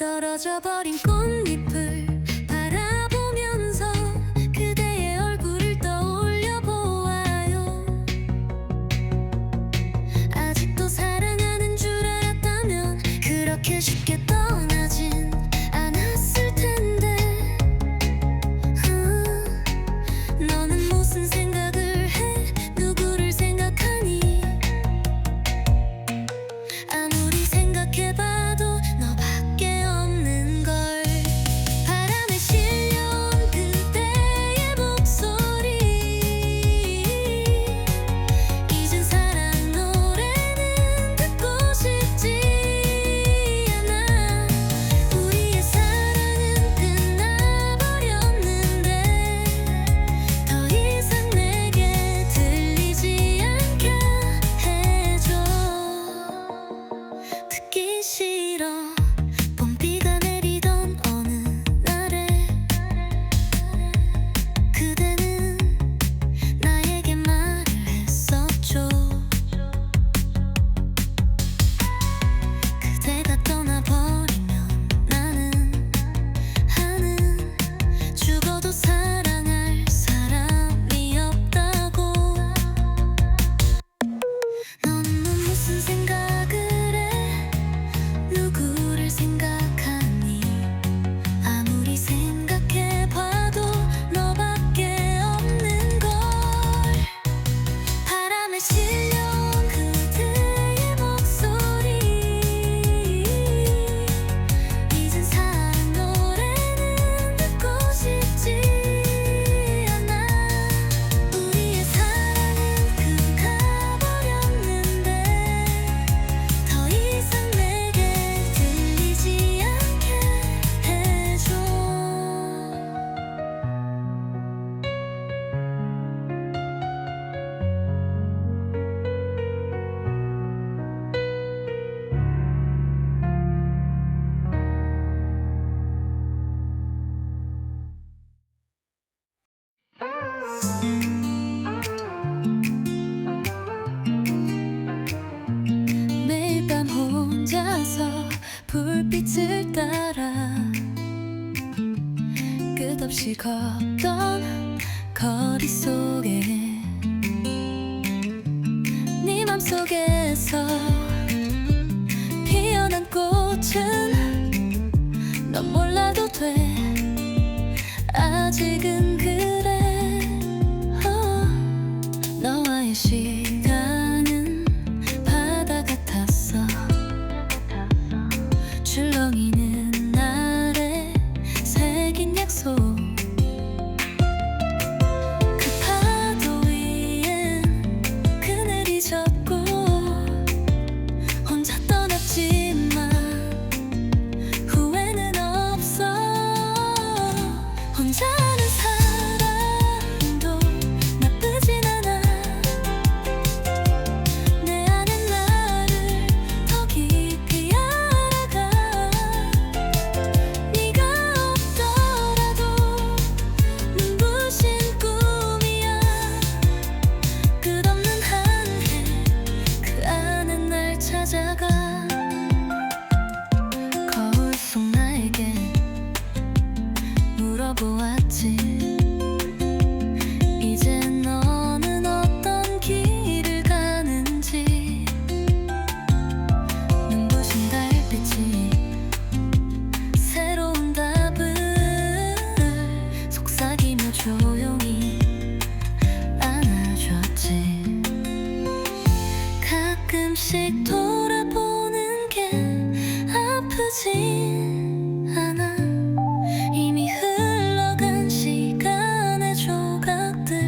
떨어져 버린 꽃잎. 없이 걷던 거리 속에 네 맘속에서 가끔씩 돌아보는 게 아프지 않아. 이미 흘러간 시간의 조각들.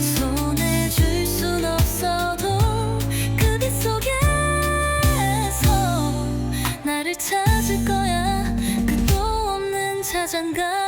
손에 줄 순 없어도 그 빛 속에서 나를 찾을 거야. 끝도 없는 자장가